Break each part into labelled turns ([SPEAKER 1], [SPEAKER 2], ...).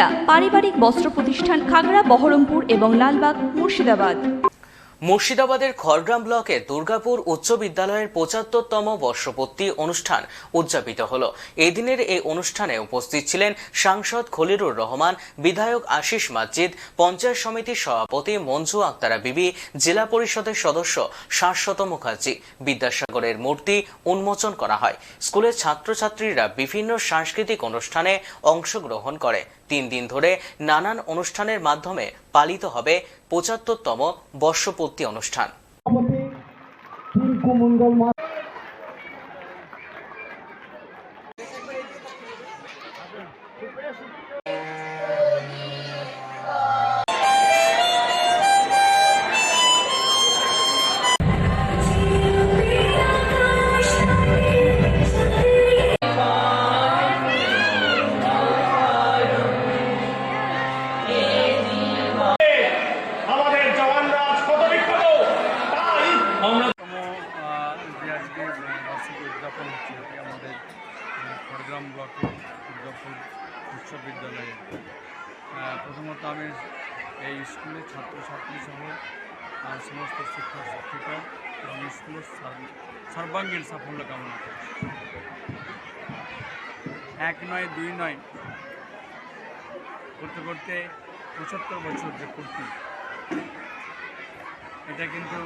[SPEAKER 1] সুনিতা পারিবারিক বস্ত্র প্রতিষ্ঠান খাগড়া, বহরমপুর এবং লালবাগ, মুর্শিদাবাদ।
[SPEAKER 2] মুর্শিদাবাদের খড়গ্রাম ব্লকে দুর্গাপুর উচ্চ বিদ্যালয়ের পঁচাত্তরতম বর্ষপূর্তি অনুষ্ঠান উদযাপিত হলো। এই দিনের এই অনুষ্ঠানে উপস্থিত ছিলেন সাংসদ খলিরুর রহমান, বিধায়ক আশিস মাজিদ, পঞ্চায়েত সমিতির সভাপতি মঞ্জু আক্তারা বিবি, জেলা পরিষদের সদস্য শাশ্বত মুখার্জি। বিদ্যাসাগরের মূর্তি উন্মোচন করা হয়। স্কুলের ছাত্রছাত্রীরা বিভিন্ন সাংস্কৃতিক অনুষ্ঠানে অংশগ্রহণ করে। তিন দিন ধরে নানান অনুষ্ঠানের মাধ্যমে পালিত হবে পঁচাত্তরতম বর্ষপূর্তি অনুষ্ঠান।
[SPEAKER 3] উদযাপন হচ্ছে এটি আমাদের খড়গ্রাম ব্লকে দুর্গাপুর উচ্চ বিদ্যালয়ে। প্রথমত আমি এই স্কুলের ছাত্রছাত্রী সহ সমস্ত শিক্ষক শিক্ষিকা এবং স্কুলের সার্ব- সর্বাঙ্গীন সাফল্য কামনা করছি এক নয়, দুই নয় করতে করতে পঁচাত্তর বছর যে পূর্তি, এটা কিন্তু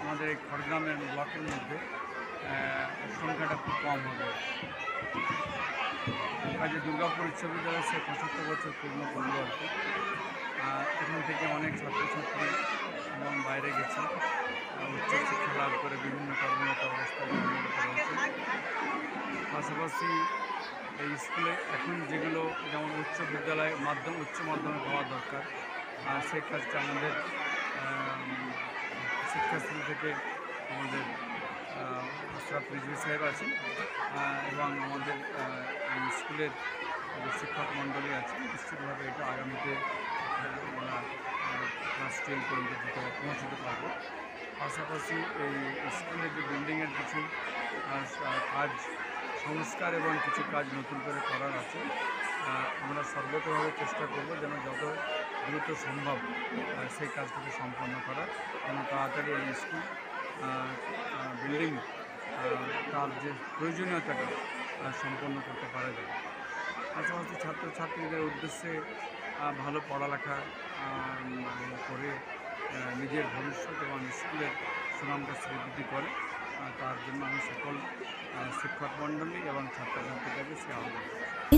[SPEAKER 3] আমাদের খড়গ্রামের ব্লকের মধ্যে সংখ্যাটা খুব কম হবে। কাজে দুর্গাপুর উচ্চ বিদ্যালয় সে পঁচাত্তর বছর পূর্ণ করল আর কি। এখান থেকে অনেক ছাত্রছাত্রী এবং বাইরে গেছে। উচ্চশিক্ষা লাভ করে বিভিন্ন কর্মরত অবস্থায় পাশাপাশি এই স্কুলে এখন যেগুলো যেমন উচ্চ বিদ্যালয় মাধ্যম উচ্চ মাধ্যমিক হওয়া দরকার আর সেই কাজটা আমাদের আম, শিক্ষাশ্রী থেকে আমাদের আশরাফ রিজভি সাহেব আছেন এবং আমাদের স্কুলের শিক্ষক মণ্ডলী আছে নিশ্চিতভাবে এটা আগামীতে আমরা ক্লাস টুয়েলভ পর্যন্ত পৌঁছতে পারব। পাশাপাশি এই স্কুলের যে বিল্ডিংয়ের কিছু কাজ, সংস্কার এবং কিছু কাজ নতুন করে করার আছে আমরা সর্বতভাবে চেষ্টা করব যেন যত দ্রুত সম্ভব সেই কাজটাকে সম্পন্ন করার, যেন তাড়াতাড়ি এই স্কুল বিল্ডিং তার যে প্রয়োজনীয়তাটা সম্পন্ন করতে পারা যায়। পাশাপাশি ছাত্রছাত্রীদের উদ্দেশ্যে ভালো পড়ালেখা করে নিজের ভবিষ্যৎ এবং স্কুলের সুনামটা শ্রীবৃদ্ধি করে তার জন্য আমি সকল শিক্ষক মণ্ডলী এবং ছাত্রছাত্রীদেরকে সে আহ্বান।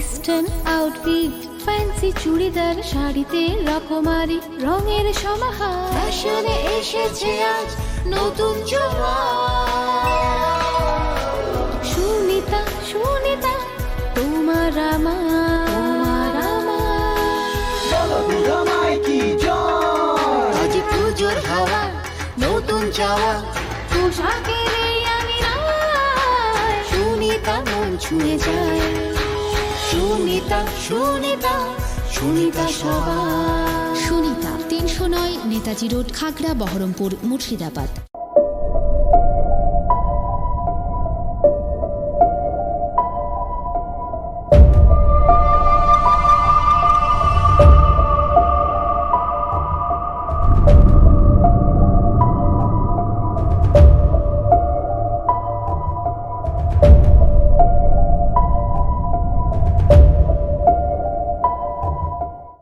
[SPEAKER 4] ইস্টার্ন আউটফিট ফ্যান্সি চুড়িদার, শাড়িতে রকমারি, রঙের সমাহার। ফ্যাশনে এসেছে আজ নতুন সুনিতা আমার আজ পুজোর হাওয়া নতুন চাওয়া। পোশাকের এই আমি রায়। সুনিতা মন ছুঁয়ে যায়। সুনিতা সুনিতা সুনিতা সবার।
[SPEAKER 5] সুনিতা তিনশো নয় নেতাজি রোড খাগড়া বহরমপুর মুর্শিদাবাদ।